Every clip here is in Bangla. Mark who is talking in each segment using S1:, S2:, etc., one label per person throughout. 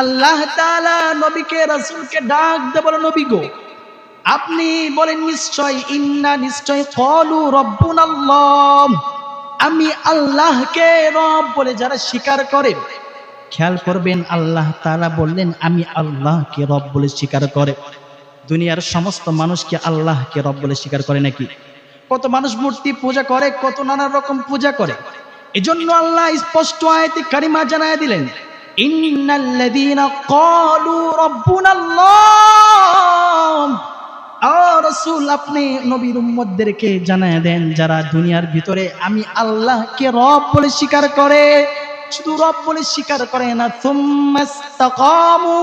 S1: আল্লাহ তাআলা নবীকে, রাসূলকে ডাক দে বলে, নবী গো, আপনি বলেন নিশ্চয়, ইন্না নিশ্চয় কলু রব্বুনাল্লাহ আমি আল্লাহকে রব বলে যারা স্বীকার করে, খেয়াল করবেন আল্লাহ তালা বললেন, আমি আল্লাহকে রব বলে স্বীকার করে। দুনিয়ার সমস্ত মানুষকে আল্লাহকে রব বলে স্বীকার করে নাকি? কত মানুষ মূর্তি পূজা করে, কত নানা রকম পূজা করে। এজন্য আল্লাহ স্পষ্ট আয়াতে কারিমা জানায় দিলেন ইন্নাল্লাযীনা ক্বালু রাব্বুনাল্লাহ। আপনি নবীর উম্মতদেরকে জানায় দেন, যারা দুনিয়ার ভিতরে আমি আল্লাহকে রব বলে স্বীকার করে, শুধু রব বলে স্বীকার করে না সুম্মাস্তাকামু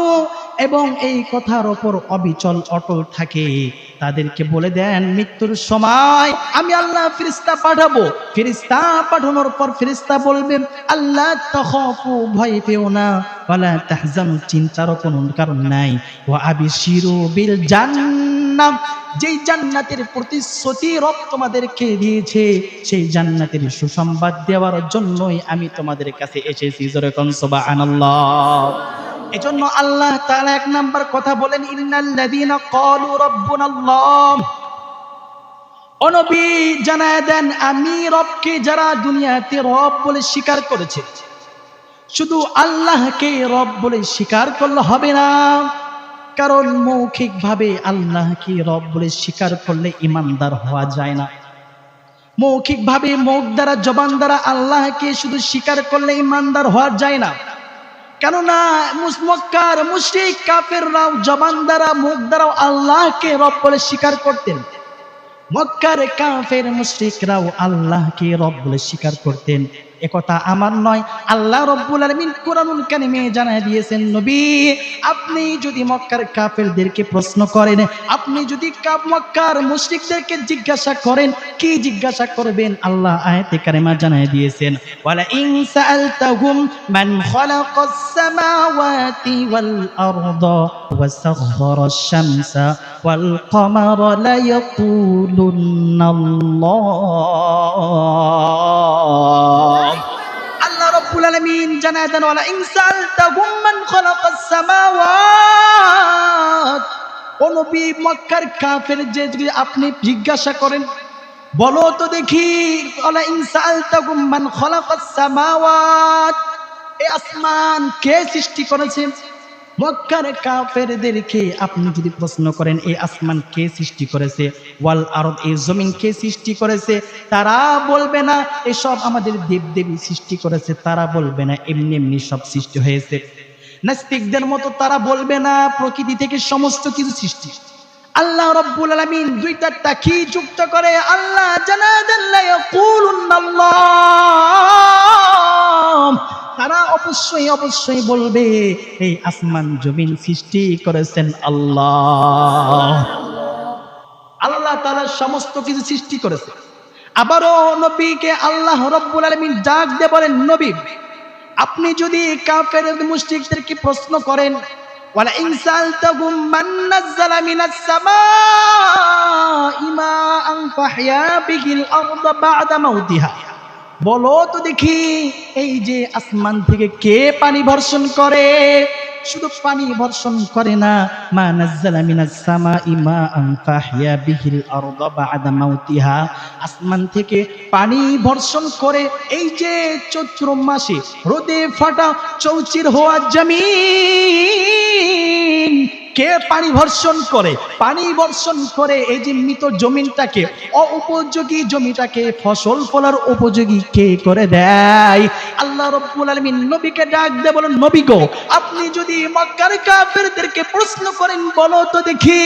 S1: এবং এই কথার ওপর অবিচল অটল থাকে। তাদেরকে বলে দেন, মৃত্যুর সময় আমি আল্লাহ ফিরিস্তা পাঠাবো। ফিরিস্তা পাঠানোর পর ফিরিস্তা বলবেন, আল্লাহ তখফু, ভয় পেও না। ওয়ালা তাহজানু চিন্তারও কোনো কারণ নাই। ওয়া আবিশিরু বিল জান্নাত যেই জান্নাতের প্রতিশ্রুতি রব তোমাদেরকে দিয়েছে, সেই জান্নাতের সুসংবাদ দেওয়ার জন্যই আমি তোমাদের কাছে এসেছি। জোরে কোন, সুবহানাল্লাহ। এজন্য আল্লাহ তাআলা এক নাম্বার কথা বলেন, ইন্নাল্লাযীনা ক্বালু রাব্বুনাল্লাহ। ও নবী জানায় দেন, আমি রবকে যারা দুনিয়াতে রব বলে স্বীকার করেছে, শুধু আল্লাহকে রব বলে স্বীকার করলে হবে না। কারণ মৌখিকভাবে আল্লাহকে রব বলে স্বীকার করলে ইমানদার হওয়া যায় না। মৌখিকভাবে মুখ দ্বারা, জবান দ্বারা আল্লাহকে শুধু স্বীকার করলে ইমানদার হওয়া যায় না। কেননা মক্কার মুশরিক কাফেররাও জবান দ্বারা মুখ দ্বারাও আল্লাহকে রব বলে স্বীকার করতেন। মক্কার কাফের মুশরিকরাও আল্লাহকে রব বলে স্বীকার করতেন। একথা আমার নয়। আল্লাহ রব্বুল আলামিন কোরআনুল কারিমে জানায় দিয়েছেন, নবী, আপনি যদি মক্কার কাফেরদেরকে প্রশ্ন করেন, আপনি যদি কা- মক্কার মুশরিকদেরকে জিজ্ঞাসা করেন, কি জিজ্ঞাসা করবেন? আল্লাহ আয়াতে কারিমা জানায় দিয়েছেন ওয়ালা ইন সাআলতাহুম মান খালাকাস সামাওয়াতি ওয়াল আরদা ওয়া সাখখারাশ শামসা ওয়াল কমারা লা ইয়াকুলুন্না আল্লাহ জানায় দেন, ওয়ালা ইন সাআলতাহুম খালাকাস সামাওয়াত। ও নবী মক্কার কাফের যে যদি আপনি জিজ্ঞাসা করেন, বলো তো দেখি সামাওয়াত? এ আসমান কে সৃষ্টি করেছে? মক্কার কাফেরদেরকে আপনি যদি প্রশ্ন করেন এই আসমান কে সৃষ্টি করেছে? ওয়াল আরব এই জমিন কে সৃষ্টি করেছে? তারা বলবে না এসব আমাদের দেবদেবী সৃষ্টি করেছে। তারা বলবে না, এমনি এমনি সব সৃষ্টি হয়েছে। নাস্তিকদের মতো তারা বলবে না, প্রকৃতি থেকে সমস্ত কিছু সৃষ্টি। আল্লাহ রব্বুল আলামিন দুইটা টাকি যুক্ত করে, আল্লাহ জানাদাল্লাহ ইয়াকুলুন্নাল্লাহ। তারা অবশ্যই অবশ্যই বলবে, এই আসমান জমিন সৃষ্টি করেছেন আল্লাহ। আল্লাহ তারা সমস্ত কিছু সৃষ্টি করেছে আবারও নবীকে আল্লাহ রব্বুল আলামিন ডাক দিয়ে বলেন, নবী, আপনি যদি কাফের মুশরিকদেরকে প্রশ্ন করেন, ওয়ালা ইন সালতাহুম মান নাযালা মিনাস সামাই মাআন আরদা বা'দা মাউতিহা? বলো তো দেখি, এই যে আসমান থেকে কে পানি বর্ষণ করে? শুধু পানি বর্ষণ করে না, মা নাজ্জালা মিনাস সামাই মাআন ফাহইয়া বিহিল আরদা বা'দা মাউতিহা। আসমান থেকে পানি বর্ষণ করে এই যে চৈত্র মাসে রোদে ফাটা চৌচির হওয়া জমিন। কে পানি বর্ষণ করে? পানি বর্ষণ করে এই যে মৃত জমিনটাকে, অউপযোগী জমিটাকে ফসল ফলার উপযোগী কে করে দেয়? আল্লাহ রব্বুল আলামিন নবীকে ডাক দে বলেন, নবী গো, আপনি যদি মক্কার কাফেরদেরকে প্রশ্ন করেন, বলো তো দেখি,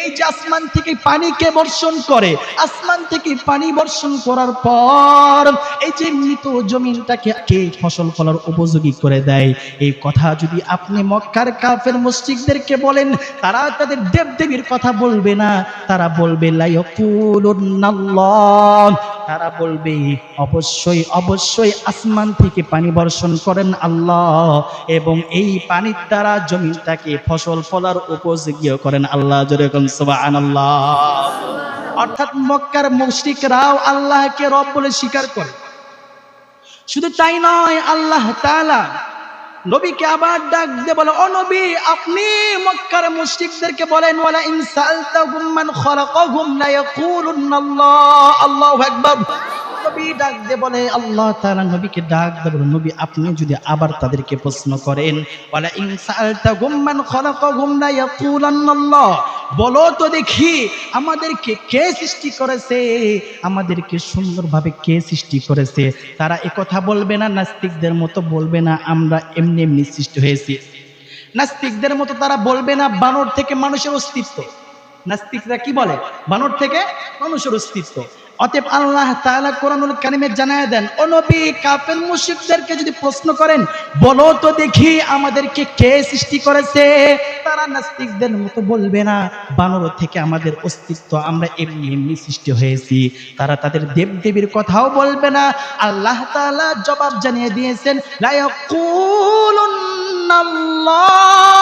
S1: এই যে আসমান থেকে পানি কে বর্ষণ করে, আসমান থেকে পানি বর্ষণ করার পর এই যে মৃত জমিনটাকে কে ফসল ফলার উপযোগী করে দেয়? এই কথা যদি আপনি মক্কার কাফের মুশরিকদেরকে বলেন, তারা তাদের দেবদেবীর কথা বলবে না। তারা বলবে লাইয়াকুলুন্নাল্লাহ তারা বলবে, অবশ্যই অবশ্যই আসমান থেকে পানি বর্ষণ করেন আল্লাহ এবং এই পানির দ্বারা জমিটাকে ফসল ফলার উপযোগী করেন আল্লাহ। যেরকম অর্থাৎ মক্কার মুশরিকরাও আল্লাহকে রব বলে স্বীকার করে। শুধু তাই নয়, আল্লাহ তাআলা নবীকে আবার ডাক দিয়ে বলে, ও নবী, আপনি মক্কার মুশরিকদেরকে বলেন, ওয়ালা ইন সালতাহুম মান খালাকাহুম লা ইয়াকুলুনাল্লাহ আল্লাহু আকবার। নবী ডাক বলে, আল্লাহ নবীকে ডাক নবী, আপনি যদি আবার তাদেরকে প্রশ্ন করেন ইয়াকুলান্নাল্লাহ। বলো তো দেখি, আমাদেরকে কে সৃষ্টি করেছে? আমাদেরকে সুন্দরভাবে কে সৃষ্টি করেছে? তারা কথা বলবে না, নাস্তিকদের মতো বলবে না, আমরা এমনি এমনি সৃষ্টি হয়েছি। নাস্তিকদের মতো তারা বলবে না, বানর থেকে মানুষের অস্তিত্ব। নাস্তিকরা কি বলে? বানর থেকে মানুষের অস্তিত্ব। অতএব আল্লাহ তাআলা কোরআনুল কারিমে জানায় দেন, ও নবী, কাফের মুশরিকদেরকে যদি প্রশ্ন করেন, বলো তো দেখি আমাদেরকে কে সৃষ্টি করেছে? তারা নাস্তিকদের মতো বলবে না, বানর থেকে আমাদের অস্তিত্ব আমরা এমনি এমনি সৃষ্টি হয়েছি। তারা তাদের দেবদেবীর কথাও বলবে না। আল্লাহ তাআলা জবাব জানিয়ে দিয়েছেন, লা ইয়াকুলুন্নাল্লাহ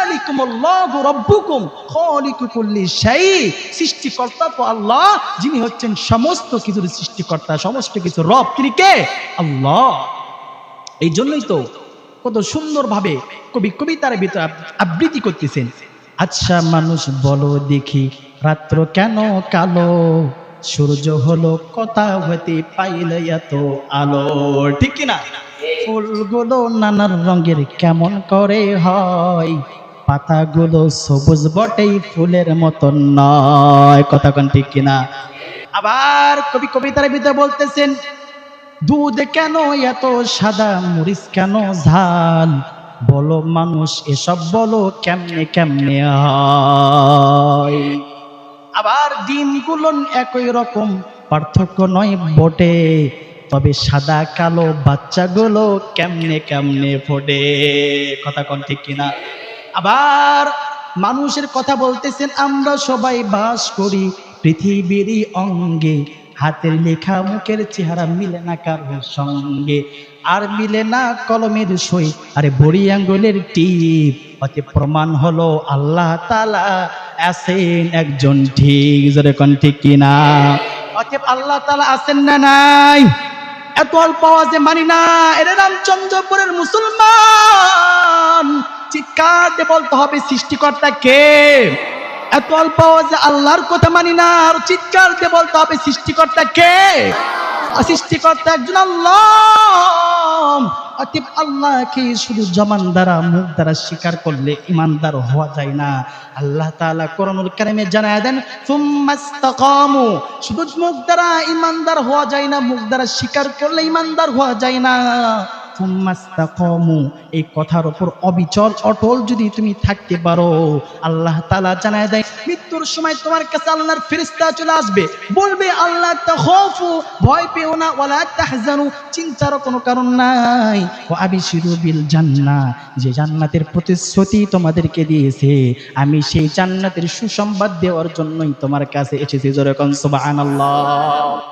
S1: খালিকু কুল্লি শাই সৃষ্টিকর্তা তো আল্লাহ, যিনি হচ্ছেন সমস্ত কিছুর সৃষ্টিকর্তা, সমস্ত কিছু রব, তিনি কে? আল্লাহ। এই জন্যই তো কত সুন্দরভাবে কবি কবিতার আবৃত্তি করতেছেন। আচ্ছা মানুষ বলো দেখি, রাত্র কেন কালো? সূর্য হলো কথা হতে পাইলে এত আলো। ঠিক কিনা? ফুলগুলো নানান রঙের কেমন করে হয়? পাতাগুলো সবুজ বটেই ফুলের মতন নয়। কথা কোন ঠিক কিনা? আবার কবি কবিতার ভিতরে বলতেছেন, দুধ কেন এত সাদা, মরিচ কেন ঝাল? বলো মানুষ, এসব বলো কেমনে কেমনে আবার ডিমগুলো একই রকম, পার্থক্য নয় বটে। তবে সাদা, কালো বাচ্চাগুলো কেমনে কেমনে ফোটে? কথা কোন ঠিক কিনা? আবার মানুষের কথা বলতেছেন, আমরা সবাই বাস করি পৃথিবীরই অঙ্গে। হাতের লেখা মুখের চেহারা মিলে না কারোর সঙ্গে। আর মিলে না কলমের সই, আরে বড়ি আঙ্গুলের টিপ। অতে প্রমাণ হলো আল্লাহ তালা আছেন একজন ঠিক। জোরে কোন ঠিক কিনা অতএব আল্লাহ তালা আছেন না নাই? এত অল্প আওয়াজে মানি না, এরা রামচন্দ্রপুরের মুসলমান। চিৎকার দিয়ে বলতে হবে, সৃষ্টিকর্তা কে? এত অল্প আওয়াজে আল্লাহর কথা মানি না, আর চিৎকার দিয়ে বলতে হবে, সৃষ্টিকর্তা কে? সৃষ্টিকর্তা একজন আল্লাহ অতএব আল্লাহকে শুধু জমান দ্বারা, মুখ দ্বারা স্বীকার করলে ইমানদার হওয়া যায় না। আল্লাহ তাআলা কোরআনুল কারিমে জানায় দেন শুধু মুখ দ্বারা ইমানদার হওয়া যায় না, মুখ দ্বারা স্বীকার করলে ইমানদার হওয়া যায় না। সুম্মাস্তাকামু এই কথার উপর অবিচল, অটল যদি তুমি থাকতে পারো, আল্লাহ তাআলা জানায় দেয়, মৃত্যুর সময় তোমার কাছে আল্লাহর ফেরেশতা চলে আসবে। বলবে, আল্লাহ, তাখাফু, ভয় পেও না, ওয়ালা তাহজানু, চিন্তারও কোনো কারণ নাই। ও আবিশিরু বিল জান্নাহ, যে জান্নাতের প্রতিশ্রুতি তোমাদেরকে দিয়েছে, আমি সেই জান্নাতের সুসংবাদ দেওয়ার জন্যই তোমার কাছে এসেছি। যেরকম সুবহানাল্লাহ।